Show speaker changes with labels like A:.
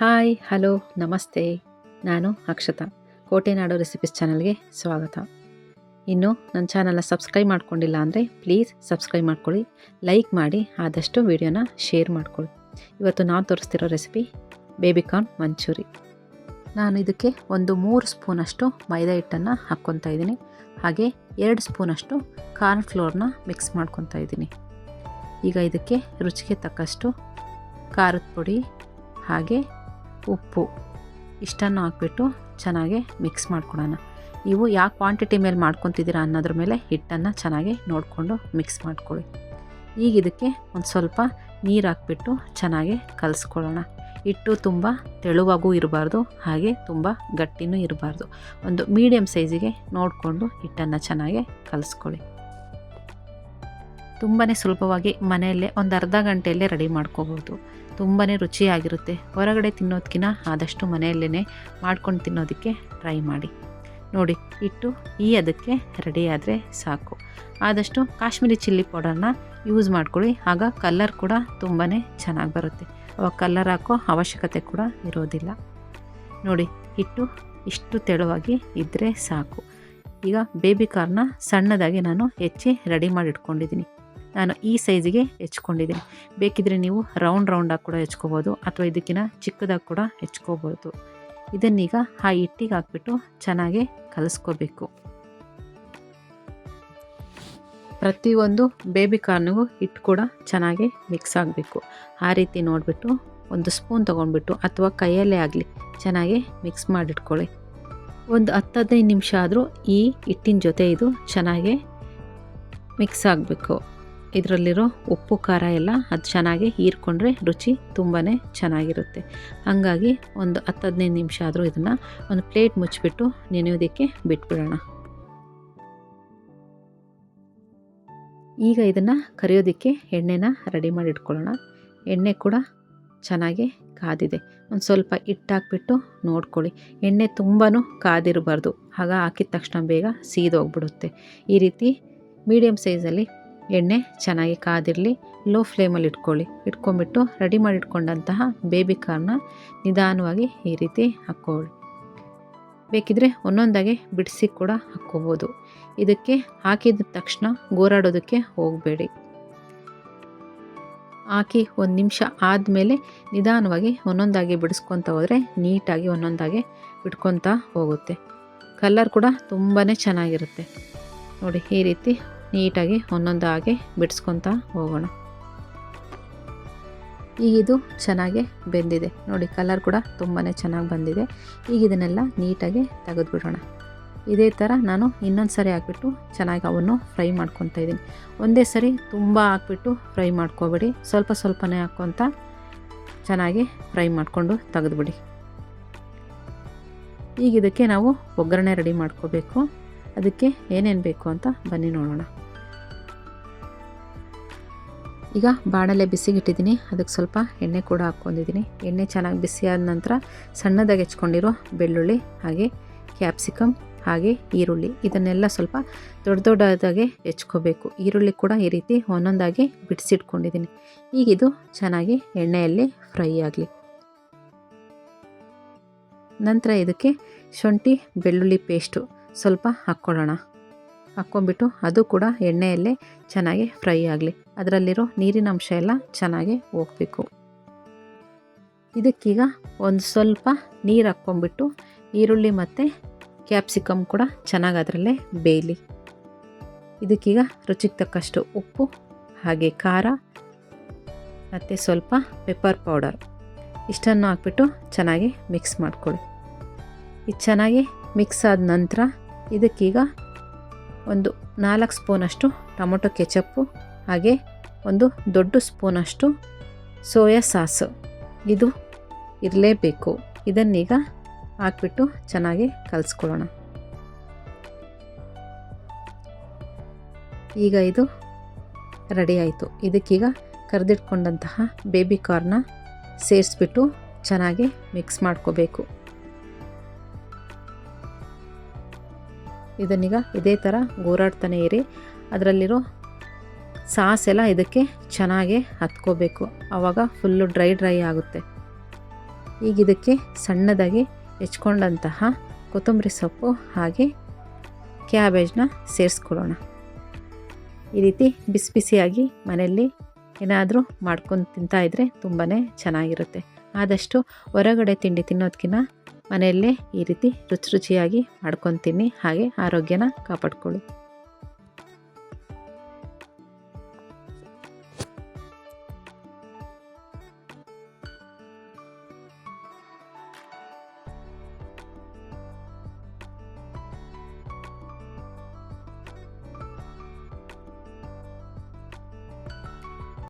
A: Hi, hello, ನಮಸ್ತೆ. ನಾನು ಅಕ್ಷತಾ. ಕೋಟೆನಾಡು recipes ಚಾನಲ್ಗೆ ಸ್ವಾಗತ. ಇನ್ನು ನನ್ನ ಚಾನಲ್ನ ಸಬ್ಸ್ಕ್ರೈಬ್ ಮಾಡ್ಕೊಂಡಿಲ್ಲ ಅಂದರೆ ಪ್ಲೀಸ್ ಸಬ್ಸ್ಕ್ರೈಬ್ ಮಾಡ್ಕೊಳ್ಳಿ, ಲೈಕ್ ಮಾಡಿ, ಆದಷ್ಟು ವಿಡಿಯೋನ ಶೇರ್ ಮಾಡ್ಕೊಳ್ಳಿ. ಇವತ್ತು ನಾನು ತೋರಿಸ್ತಿರೋ ರೆಸಿಪಿ ಬೇಬಿಕಾರ್ನ್ ಮಂಚೂರಿ. ನಾನು ಇದಕ್ಕೆ ಒಂದು ಮೂರು ಸ್ಪೂನಷ್ಟು ಮೈದಾ ಹಿಟ್ಟನ್ನು ಹಾಕ್ಕೊತಾ ಇದ್ದೀನಿ. ಹಾಗೆ ಎರಡು ಸ್ಪೂನಷ್ಟು ಕಾರ್ನ್ ಫ್ಲೋರ್ನ ಮಿಕ್ಸ್ ಮಾಡ್ಕೊತಾ ಇದ್ದೀನಿ. ಈಗ ಇದಕ್ಕೆ ರುಚಿಗೆ ತಕ್ಕಷ್ಟು ಖಾರದ ಪುಡಿ ಹಾಗೆ ಉಪ್ಪು ಇಷ್ಟನ್ನು ಹಾಕ್ಬಿಟ್ಟು ಚೆನ್ನಾಗಿ ಮಿಕ್ಸ್ ಮಾಡ್ಕೊಡೋಣ. ನೀವು ಯಾವ ಕ್ವಾಂಟಿಟಿ ಮೇಲೆ ಮಾಡ್ಕೊತಿದ್ದೀರಾ ಅನ್ನೋದ್ರ ಮೇಲೆ ಹಿಟ್ಟನ್ನು ಚೆನ್ನಾಗಿ ನೋಡಿಕೊಂಡು ಮಿಕ್ಸ್ ಮಾಡ್ಕೊಳ್ಳಿ. ಈಗ ಇದಕ್ಕೆ ಒಂದು ಸ್ವಲ್ಪ ನೀರು ಹಾಕ್ಬಿಟ್ಟು ಚೆನ್ನಾಗಿ ಕಲಿಸ್ಕೊಳ್ಳೋಣ. ಹಿಟ್ಟು ತುಂಬ ತೆಳುವಾಗೂ ಇರಬಾರ್ದು, ಹಾಗೆ ತುಂಬ ಗಟ್ಟಿನೂ ಇರಬಾರ್ದು. ಒಂದು ಮೀಡಿಯಮ್ ಸೈಜಿಗೆ ನೋಡಿಕೊಂಡು ಹಿಟ್ಟನ್ನು ಚೆನ್ನಾಗಿ ಕಲಿಸ್ಕೊಳ್ಳಿ. ತುಂಬಾ ಸುಲಭವಾಗಿ ಮನೆಯಲ್ಲೇ ಒಂದು ಅರ್ಧ ಗಂಟೆಯಲ್ಲೇ ರೆಡಿ ಮಾಡ್ಕೋಬೋದು ತುಂಬಾ ರುಚಿಯಾಗಿರುತ್ತೆ. ಹೊರಗಡೆ ತಿನ್ನೋದಕ್ಕಿಂತ ಆದಷ್ಟು ಮನೆಯಲ್ಲೇ ಮಾಡ್ಕೊಂಡು ತಿನ್ನೋದಕ್ಕೆ ಟ್ರೈ ಮಾಡಿ. ನೋಡಿ, ಹಿಟ್ಟು ಈ ಅದಕ್ಕೆ ರೆಡಿ ಆದರೆ ಸಾಕು. ಆದಷ್ಟು ಕಾಶ್ಮೀರಿ ಚಿಲ್ಲಿ ಪೌಡರ್ನ ಯೂಸ್ ಮಾಡ್ಕೊಳ್ಳಿ. ಆಗ ಕಲ್ಲರ್ ಕೂಡ ತುಂಬಾ ಚೆನ್ನಾಗಿ ಬರುತ್ತೆ. ಅವಾಗ ಕಲ್ಲರ್ ಹಾಕೋ ಅವಶ್ಯಕತೆ ಕೂಡ ಇರೋದಿಲ್ಲ. ನೋಡಿ, ಹಿಟ್ಟು ಇಷ್ಟು ತೆಳುವಾಗಿ ಇದ್ದರೆ ಸಾಕು. ಈಗ ಬೇಬಿ ಕಾರ್ನ ಸಣ್ಣದಾಗಿ ನಾನು ಹೆಚ್ಚಿ ರೆಡಿ ಮಾಡಿ ಇಟ್ಕೊಂಡಿದ್ದೀನಿ ನಾನು ಈ ಸೈಜಿಗೆ ಹೆಚ್ಕೊಂಡಿದ್ದೀನಿ. ಬೇಕಿದ್ರೆ ನೀವು ರೌಂಡ್ ರೌಂಡಾಗಿ ಕೂಡ ಹೆಚ್ಕೋಬೋದು ಅಥವಾ ಇದಕ್ಕಿಂತ ಚಿಕ್ಕದಾಗಿ ಕೂಡ ಹೆಚ್ಕೋಬೋದು. ಇದನ್ನೀಗ ಆ ಹಿಟ್ಟಿಗೆ ಹಾಕ್ಬಿಟ್ಟು ಚೆನ್ನಾಗಿ ಕಲಸ್ಕೋಬೇಕು. ಪ್ರತಿಯೊಂದು ಬೇಬಿ ಕಾರ್ನಿಗೂ ಹಿಟ್ಟು ಕೂಡ ಚೆನ್ನಾಗಿ ಮಿಕ್ಸ್ ಆಗಬೇಕು. ಆ ರೀತಿ ನೋಡಿಬಿಟ್ಟು ಒಂದು ಸ್ಪೂನ್ ತೊಗೊಂಡ್ಬಿಟ್ಟು ಅಥವಾ ಕೈಯಲ್ಲೇ ಆಗಲಿ ಚೆನ್ನಾಗಿ ಮಿಕ್ಸ್ ಮಾಡಿಟ್ಕೊಳ್ಳಿ. ಒಂದು ಹತ್ತು ಹದಿನೈದು ನಿಮಿಷ ಆದರೂ ಈ ಹಿಟ್ಟಿನ ಜೊತೆ ಇದು ಚೆನ್ನಾಗಿ ಮಿಕ್ಸ್ ಆಗಬೇಕು. ಇದರಲ್ಲಿರೋ ಉಪ್ಪು, ಖಾರ ಎಲ್ಲ ಅದು ಚೆನ್ನಾಗಿ ಹೀರ್ಕೊಂಡ್ರೆ ರುಚಿ ತುಂಬಾ ಚೆನ್ನಾಗಿರುತ್ತೆ. ಹಾಗಾಗಿ ಒಂದು ಹತ್ತು ಹದಿನೈದು ನಿಮಿಷ ಆದರೂ ಇದನ್ನು ಒಂದು ಪ್ಲೇಟ್ ಮುಚ್ಚಿಬಿಟ್ಟು ನೆನೆಯೋದಕ್ಕೆ ಬಿಟ್ಬಿಡೋಣ. ಈಗ ಇದನ್ನು ಕರಿಯೋದಕ್ಕೆ ಎಣ್ಣೆನ ರೆಡಿ ಮಾಡಿ ಇಟ್ಕೊಳ್ಳೋಣ. ಎಣ್ಣೆ ಕೂಡ ಚೆನ್ನಾಗಿ ಕಾದಿದೆ. ಒಂದು ಸ್ವಲ್ಪ ಹಿಟ್ಟಾಕ್ಬಿಟ್ಟು ನೋಡ್ಕೊಳ್ಳಿ. ಎಣ್ಣೆ ತುಂಬಾ ಕಾದಿರಬಾರ್ದು. ಆಗ ಹಾಕಿದ ತಕ್ಷಣ ಬೇಗ ಸೀದೋಗ್ಬಿಡುತ್ತೆ. ಈ ರೀತಿ ಮೀಡಿಯಮ್ ಸೈಜಲ್ಲಿ ಎಣ್ಣೆ ಚೆನ್ನಾಗಿ ಕಾದಿರಲಿ ಲೋ ಫ್ಲೇಮಲ್ಲಿ ಇಟ್ಕೊಳ್ಳಿ. ಇಟ್ಕೊಂಬಿಟ್ಟು ರೆಡಿ ಮಾಡಿ ಇಟ್ಕೊಂಡಂತಹ ಬೇಬಿ ಕಾರ್ನ ನಿಧಾನವಾಗಿ ಈ ರೀತಿ ಹಾಕ್ಕೊಳ್ಳಿ. ಬೇಕಿದ್ರೆ ಒಂದೊಂದಾಗೆ ಬಿಡಿಸಿ ಕೂಡ ಹಾಕ್ಕೋಬೋದು. ಇದಕ್ಕೆ ಹಾಕಿದ ತಕ್ಷಣ ಗೋರಾಡೋದಕ್ಕೆ ಹೋಗಬೇಡಿ. ಹಾಕಿ ಒಂದು ನಿಮಿಷ ಆದಮೇಲೆ ನಿಧಾನವಾಗಿ ಒಂದೊಂದಾಗಿ ಬಿಡಿಸ್ಕೊತ ಹೋದರೆ ನೀಟಾಗಿ ಒಂದೊಂದಾಗಿ ಬಿಟ್ಕೊತಾ ಹೋಗುತ್ತೆ. ಕಲರ್ ಕೂಡ ತುಂಬಾ ಚೆನ್ನಾಗಿರುತ್ತೆ. ನೋಡಿ, ಈ ರೀತಿ ನೀಟಾಗಿ ಒಂದೊಂದಾಗಿ ಬಿಡಿಸ್ಕೊತಾ ಹೋಗೋಣ. ಈಗ ಇದು ಚೆನ್ನಾಗೆ ಬೆಂದಿದೆ. ನೋಡಿ ಕಲರ್ ಕೂಡ ತುಂಬಾ ಚೆನ್ನಾಗಿ ಬಂದಿದೆ. ಈಗ ಇದನ್ನೆಲ್ಲ ನೀಟಾಗಿ ತೆಗೆದುಬಿಡೋಣ. ಇದೇ ಥರ ನಾನು ಇನ್ನೊಂದು ಸರಿ ಹಾಕ್ಬಿಟ್ಟು ಚೆನ್ನಾಗಿ ಅವನ್ನು ಫ್ರೈ ಮಾಡ್ಕೊತಾ ಇದ್ದೀನಿ. ಒಂದೇ ಸರಿ ತುಂಬ ಹಾಕ್ಬಿಟ್ಟು ಫ್ರೈ ಮಾಡ್ಕೊಬೇಡಿ. ಸ್ವಲ್ಪ ಸ್ವಲ್ಪನೇ ಹಾಕ್ಕೊತ ಚೆನ್ನಾಗಿ ಫ್ರೈ ಮಾಡಿಕೊಂಡು ತೆಗೆದುಬಿಡಿ. ಈಗ ಇದಕ್ಕೆ ನಾವು ಒಗ್ಗರಣೆ ರೆಡಿ ಮಾಡ್ಕೋಬೇಕು. ಅದಕ್ಕೆ ಏನೇನು ಬೇಕು ಅಂತ ಬನ್ನಿ ನೋಡೋಣ. ಈಗ ಬಾಣಲೆ ಬಿಸಿಗಿಟ್ಟಿದ್ದೀನಿ. ಅದಕ್ಕೆ ಸ್ವಲ್ಪ ಎಣ್ಣೆ ಕೂಡ ಹಾಕ್ಕೊಂಡಿದ್ದೀನಿ. ಎಣ್ಣೆ ಚೆನ್ನಾಗಿ ಬಿಸಿಯಾದ ನಂತರ ಸಣ್ಣದಾಗಿ ಹೆಚ್ಕೊಂಡಿರೋ ಬೆಳ್ಳುಳ್ಳಿ, ಹಾಗೆ ಕ್ಯಾಪ್ಸಿಕಮ್, ಹಾಗೆ ಈರುಳ್ಳಿ. ಇದನ್ನೆಲ್ಲ ಸ್ವಲ್ಪ ದೊಡ್ಡ ದೊಡ್ಡದಾಗೆ ಹೆಚ್ಕೋಬೇಕು. ಈರುಳ್ಳಿ ಕೂಡ ಈ ರೀತಿ ಒಂದೊಂದಾಗಿ ಬಿಡಿಸಿಟ್ಕೊಂಡಿದ್ದೀನಿ. ಈಗ ಇದು ಚೆನ್ನಾಗಿ ಎಣ್ಣೆಯಲ್ಲಿ ಫ್ರೈ ಆಗಲಿ. ನಂತರ ಇದಕ್ಕೆ ಶುಂಠಿ, ಬೆಳ್ಳುಳ್ಳಿ ಪೇಸ್ಟು. ಸ್ವಲ್ಪ ಹಾಕ್ಕೊಳ್ಳೋಣ. ಹಾಕ್ಕೊಂಬಿಟ್ಟು ಅದು ಕೂಡ ಎಣ್ಣೆಯಲ್ಲೇ ಚೆನ್ನಾಗಿ ಫ್ರೈ ಆಗಲಿ. ಅದರಲ್ಲಿರೋ ನೀರಿನ ಅಂಶ ಎಲ್ಲ ಚೆನ್ನಾಗಿ ಹೋಗಬೇಕು. ಇದಕ್ಕೀಗ ಒಂದು ಸ್ವಲ್ಪ ನೀರು ಹಾಕ್ಕೊಂಬಿಟ್ಟು ಈರುಳ್ಳಿ ಮತ್ತು ಕ್ಯಾಪ್ಸಿಕಮ್ ಕೂಡ ಚೆನ್ನಾಗಿ ಅದರಲ್ಲೇ ಬೇಯಲಿ. ಇದಕ್ಕೀಗ ರುಚಿಗೆ ತಕ್ಕಷ್ಟು ಉಪ್ಪು, ಹಾಗೆ ಖಾರ, ಮತ್ತು ಸ್ವಲ್ಪ ಪೆಪ್ಪರ್ ಪೌಡರ್. ಇಷ್ಟನ್ನು ಹಾಕ್ಬಿಟ್ಟು ಚೆನ್ನಾಗಿ ಮಿಕ್ಸ್ ಮಾಡ್ಕೊಳ್ಳಿ. ಇದು ಚೆನ್ನಾಗಿ ಮಿಕ್ಸ್ ಆದ ನಂತರ ಇದಕ್ಕೀಗ ಒಂದು ನಾಲ್ಕು ಸ್ಪೂನಷ್ಟು ಟೊಮೊಟೊ ಕೆಚಪ್ಪು, ಹಾಗೆ ಒಂದು ದೊಡ್ಡ ಸ್ಪೂನಷ್ಟು ಸೋಯಾ ಸಾಸ್. ಇದು ಇರಲೇಬೇಕು. ಇದನ್ನೀಗ ಹಾಕ್ಬಿಟ್ಟು ಚೆನ್ನಾಗಿ ಕಲಿಸ್ಕೊಳ್ಳೋಣ. ಈಗ ಇದು ರೆಡಿ ಆಯಿತು. ಇದಕ್ಕೀಗ ಕರೆದಿಟ್ಕೊಂಡಂತಹ ಬೇಬಿ ಕಾರ್ನ ಸೇರಿಸ್ಬಿಟ್ಟು ಚೆನ್ನಾಗಿ ಮಿಕ್ಸ್ ಮಾಡ್ಕೋಬೇಕು. ಇದನ್ನೀಗ ಇದೇ ಥರ ಗೋರಾಡ್ತಾನೆ ಇರಿ. ಅದರಲ್ಲಿರೋ ಸಾಸ್ ಎಲ್ಲ ಇದಕ್ಕೆ ಚೆನ್ನಾಗಿ ಹತ್ಕೋಬೇಕು. ಆವಾಗ ಫುಲ್ಲು ಡ್ರೈ ಡ್ರೈ ಆಗುತ್ತೆ. ಈಗ ಇದಕ್ಕೆ ಸಣ್ಣದಾಗಿ ಹೆಚ್ಕೊಂಡಂತಹ ಕೊತ್ತಂಬರಿ ಸೊಪ್ಪು ಹಾಗೆ ಕ್ಯಾಬೇಜ್ನ ಸೇರಿಸ್ಕೊಳ್ಳೋಣ. ಈ ರೀತಿ ಬಿಸಿ ಬಿಸಿಯಾಗಿ ಮನೆಯಲ್ಲಿ ಏನಾದರೂ ಮಾಡ್ಕೊಂಡು ತಿಂತಾಯಿದ್ರೆ ತುಂಬಾ ಚೆನ್ನಾಗಿರುತ್ತೆ. ಆದಷ್ಟು ಹೊರಗಡೆ ತಿಂಡಿ ತಿನ್ನೋದಕ್ಕಿಂತ ಮನೆಯಲ್ಲೇ ಈ ರೀತಿ ರುಚಿ ರುಚಿಯಾಗಿ ಮಾಡ್ಕೊತೀನಿ. ಹಾಗೆ ಆರೋಗ್ಯನ ಕಾಪಾಡ್ಕೊಳ್ಳಿ.